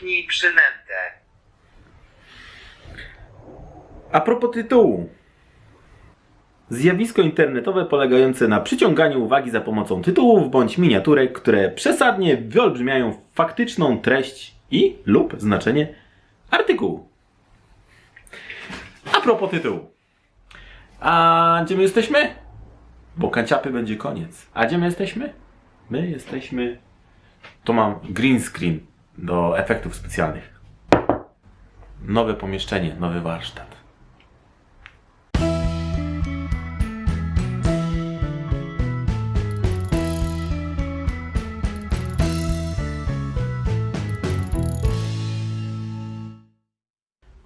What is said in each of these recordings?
Zamknij przynętę. A propos tytułu. Zjawisko internetowe polegające na przyciąganiu uwagi za pomocą tytułów bądź miniaturek, które przesadnie wyolbrzymiają faktyczną treść i lub znaczenie artykułu. A propos tytułu. A gdzie my jesteśmy? Bo kanciapy będzie koniec. A gdzie my jesteśmy? My jesteśmy... Tu mam green screen do efektów specjalnych. Nowe pomieszczenie, nowy warsztat.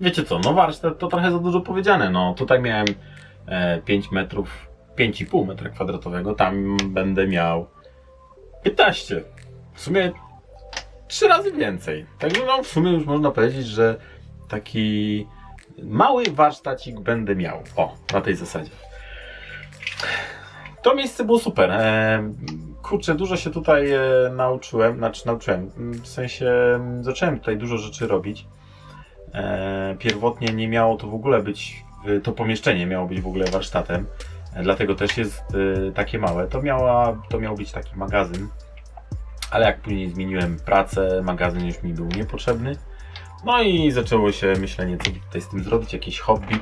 Wiecie co, no warsztat to trochę za dużo powiedziane. No tutaj miałem e, 5 metrów, 5,5 metra kwadratowego, tam będę miał 15. W sumie 3 razy więcej. Także no w sumie już można powiedzieć, że taki mały warsztacik będę miał. O, na tej zasadzie. To miejsce było super. E, kurczę, dużo się tutaj e, nauczyłem, znaczy nauczyłem, w sensie zacząłem tutaj dużo rzeczy robić. E, pierwotnie nie miało to w ogóle być, to pomieszczenie miało być w ogóle warsztatem, dlatego też jest takie małe. To, miała, to miał być taki magazyn, ale jak później zmieniłem pracę, magazyn już mi był niepotrzebny. No i zaczęło się myślenie, co by tutaj z tym zrobić, jakieś hobby.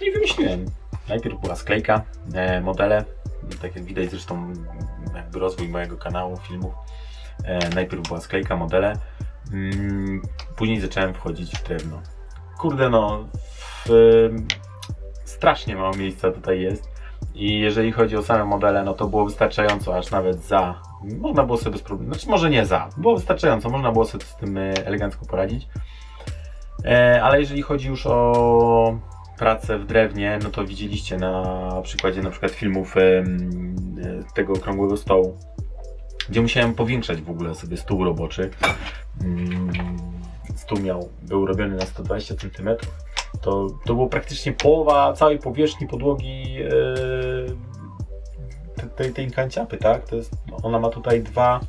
No i wymyśliłem. Najpierw była sklejka, e, modele, tak jak widać zresztą jakby rozwój mojego kanału, filmów. E, najpierw była sklejka, modele, mm, później zacząłem wchodzić w drewno. Kurde no, w, strasznie mało miejsca tutaj jest. I jeżeli chodzi o same modele, no to było wystarczająco, aż nawet za. Można było sobie bez problemu, znaczy może nie za, było wystarczająco, można było sobie z tym e, elegancko poradzić. E, ale jeżeli chodzi już o pracę w drewnie, no to widzieliście na przykładzie na przykład filmów e, tego okrągłego stołu, gdzie musiałem powiększać w ogóle sobie stół roboczy. Mm, Stół miał, był robiony na 120 cm. To, to było praktycznie połowa całej powierzchni podłogi tej, tej kanciapy, tak? To jest, ona ma tutaj 2,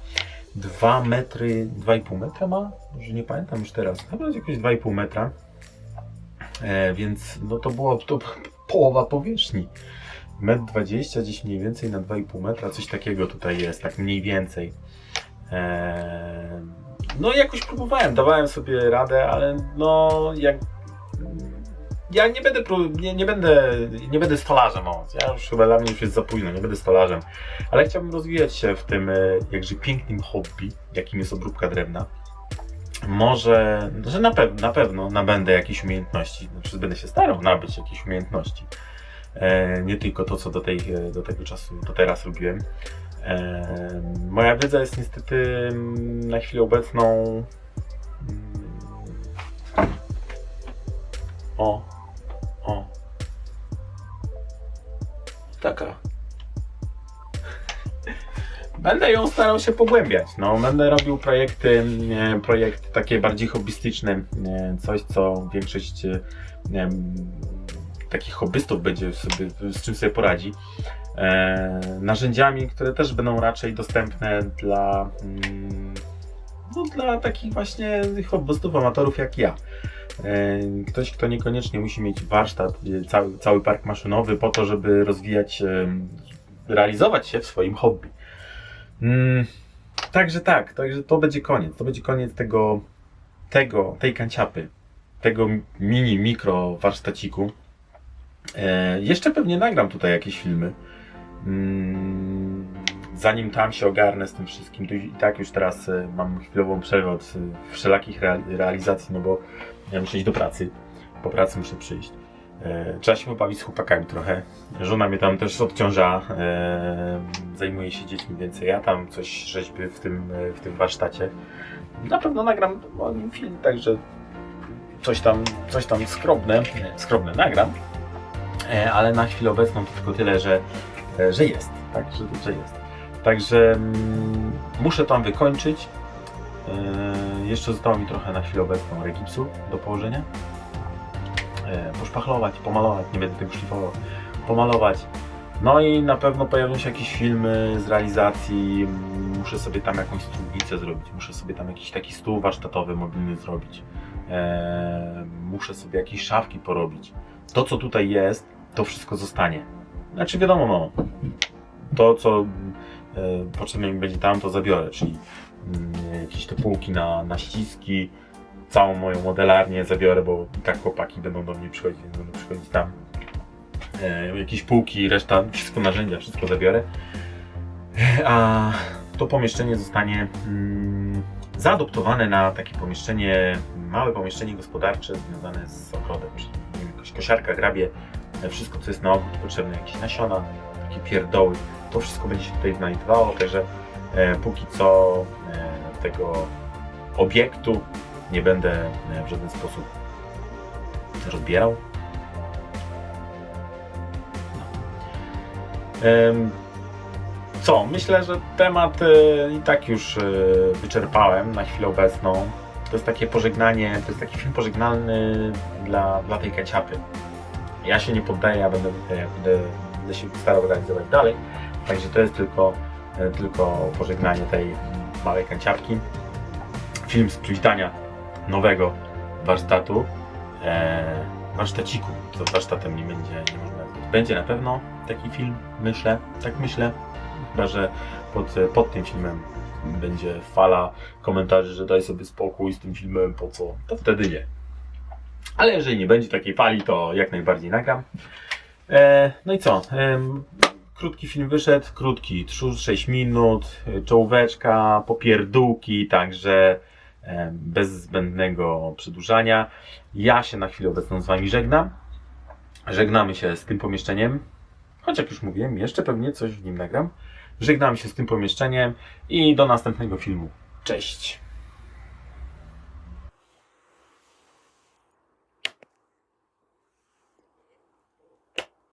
2 metry, 2,5 metra ma? Może nie pamiętam już teraz. Chyba jest jakieś 2,5 metra. E, więc no to było to połowa powierzchni. 1,20 m gdzieś mniej więcej na 2,5 metra, coś takiego tutaj jest, tak mniej więcej. E, no jakoś próbowałem, dawałem sobie radę, ale no jak ja nie będę, nie, nie będę, nie będę stolarzem, o. Ja już chyba dla mnie już jest za późno, nie będę stolarzem, ale chciałbym rozwijać się w tym e, jakże pięknym hobby, jakim jest obróbka drewna. Może, że na, pew- na pewno nabędę jakieś umiejętności, znaczy będę się starał nabyć jakieś umiejętności. E, nie tylko to, co do, tej, e, do tego czasu, do teraz robiłem. E, moja wiedza jest niestety mm, na chwilę obecną mm, o. Taka. Będę ją starał się pogłębiać. No, będę robił projekty, projekty takie bardziej hobbystyczne, coś co większość e, takich hobbystów będzie sobie, z czym sobie poradzi. E, narzędziami, które też będą raczej dostępne dla, mm, no, dla takich właśnie hobbystów, amatorów jak ja. Ktoś, kto niekoniecznie musi mieć warsztat, cały, cały park maszynowy po to, żeby rozwijać, realizować się w swoim hobby. Mm, Także tak, także to będzie koniec. To będzie koniec tego, tego tej kanciapy, tego mini, mikro warsztaciku. E, jeszcze pewnie nagram tutaj jakieś filmy. Zanim tam się ogarnę z tym wszystkim, to i tak już teraz e, mam chwilową przerwę od e, wszelakich reali- realizacji, no bo ja muszę iść do pracy. Po pracy muszę przyjść. E, trzeba się pobawić z chłopakami trochę. Żona mnie tam też odciąża. Zajmuje się dziećmi więcej. Ja tam coś rzeźbię w tym, w tym warsztacie. Na pewno nagram o nim film, także coś tam, coś tam skromne, skromne nagram. Ale na chwilę obecną to tylko tyle, że, że jest. Tak, że, że jest. Także mm, muszę tam wykończyć. E, jeszcze zostało mi trochę na chwilę obecną regipsu do położenia. E, poszpachlować, pomalować, nie będę tego szlifował. Pomalować. No i na pewno pojawią się jakieś filmy z realizacji. muszę sobie tam jakąś studnicę zrobić, muszę sobie tam jakiś taki stół warsztatowy mobilny zrobić, e, muszę sobie jakieś szafki porobić. To, co tutaj jest, to wszystko zostanie. Znaczy wiadomo, no, to, co e, potrzebne mi będzie tam, to zabiorę, czyli mm, jakieś te półki na, na ściski, całą moją modelarnię zabiorę, bo i tak chłopaki będą do mnie przychodzić, będą przychodzić tam. E, jakieś półki, reszta, wszystko narzędzia, wszystko zabiorę. A to pomieszczenie zostanie mm, zaadoptowane na takie pomieszczenie, małe pomieszczenie gospodarcze związane z ogrodem, czyli jakaś kosiarka, grabie, e, wszystko co jest na ogród potrzebne, jakieś nasiona, takie pierdoły, to wszystko będzie się tutaj znajdowało, także e, póki co e, tego obiektu nie będę e, w żaden sposób rozbierał. No. Co? Myślę, że temat e, i tak już e, wyczerpałem na chwilę obecną. To jest takie pożegnanie, to jest taki film pożegnalny dla, dla tej kaciapy. Ja się nie poddaję, ja będę, będę, będę się starał realizować dalej. Także to jest tylko, e, tylko pożegnanie tej małej kanciapki. Film z przywitania nowego warsztatu, e, warsztaciku, co warsztatem nie będzie, nie można. Będzie na pewno taki film, myślę, tak myślę, chyba że pod, pod tym filmem będzie fala komentarzy, że daj sobie spokój z tym filmem, po co, to wtedy nie. Ale jeżeli nie będzie takiej fali, to jak najbardziej nagram. E, no i co? Em, krótki film wyszedł, krótki, 6 minut, e, czołóweczka, popierdółki, także e, bez zbędnego przedłużania. Ja się na chwilę obecną z Wami żegnam. Żegnamy się z tym pomieszczeniem, choć jak już mówiłem, jeszcze pewnie coś w nim nagram. Żegnam się z tym pomieszczeniem i do następnego filmu. Cześć!